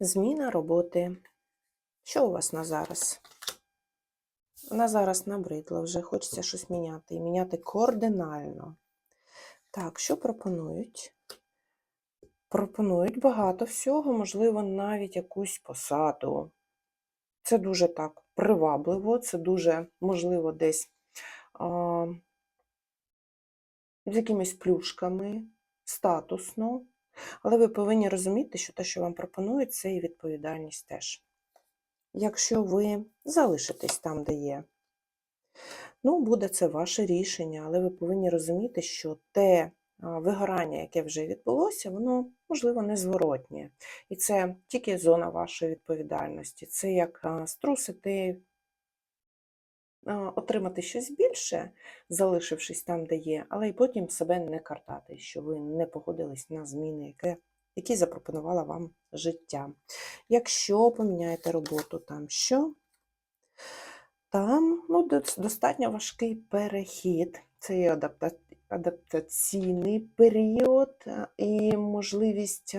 Зміна роботи. Що у вас на зараз? На зараз набридло вже, хочеться щось міняти. І міняти кардинально. Так, що пропонують? Пропонують багато всього, можливо, навіть якусь посаду. Це дуже так привабливо, це дуже, можливо, десь а, з якимись плюшками, статусно. Але ви повинні розуміти, що те, що вам пропонують, це і відповідальність теж. Якщо ви залишитесь там, де є, ну, буде це ваше рішення, але ви повинні розуміти, що те вигорання, яке вже відбулося, воно, можливо, незворотнє. І це тільки зона вашої відповідальності. Це як струсити, отримати щось більше, залишившись там, де є, але й потім себе не картати, що ви не погодились на зміни, які запропонувала вам життя. Якщо поміняєте роботу, там що? Там ну, достатньо важкий перехід, це є адапта... адаптаційний період і можливість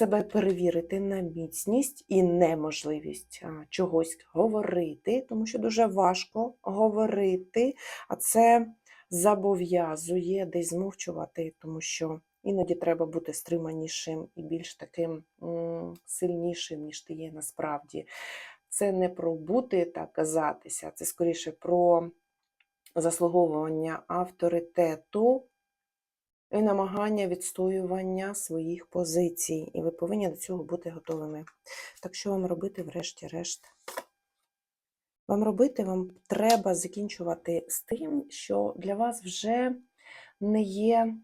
себе перевірити на міцність і неможливість чогось говорити, тому що дуже важко говорити, а це зобов'язує десь змовчувати, тому що іноді треба бути стриманішим і більш таким сильнішим, ніж ти є насправді. Це не про бути та казатися, це скоріше про заслуговування авторитету і намагання відстоювання своїх позицій. І ви повинні до цього бути готовими. Так що вам робити, врешті-решт? Вам робити, вам треба закінчувати з тим, що для вас вже не є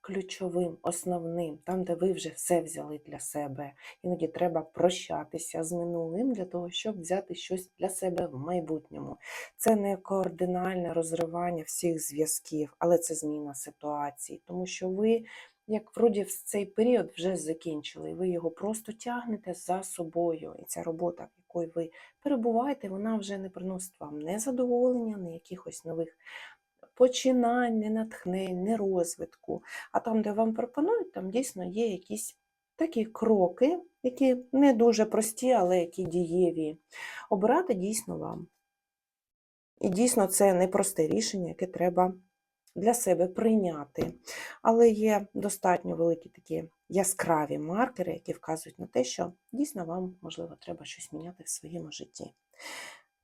ключовим, основним, там, де ви вже все взяли для себе. Іноді треба прощатися з минулим для того, щоб взяти щось для себе в майбутньому. Це не кардинальне розривання всіх зв'язків, але це зміна ситуації, тому що ви, як вроді, в цей період вже закінчили, ви його просто тягнете за собою. І ця робота, в якої ви перебуваєте, вона вже не приносить вам не задоволення, не якихось нових починань, не натхнень, не розвитку. А там, де вам пропонують, там дійсно є якісь такі кроки, які не дуже прості, але які дієві. Обирати дійсно вам. І дійсно це непросте рішення, яке треба для себе прийняти. Але є достатньо великі такі яскраві маркери, які вказують на те, що дійсно вам, можливо, треба щось міняти в своєму житті.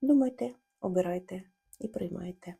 Думайте, обирайте і приймайте.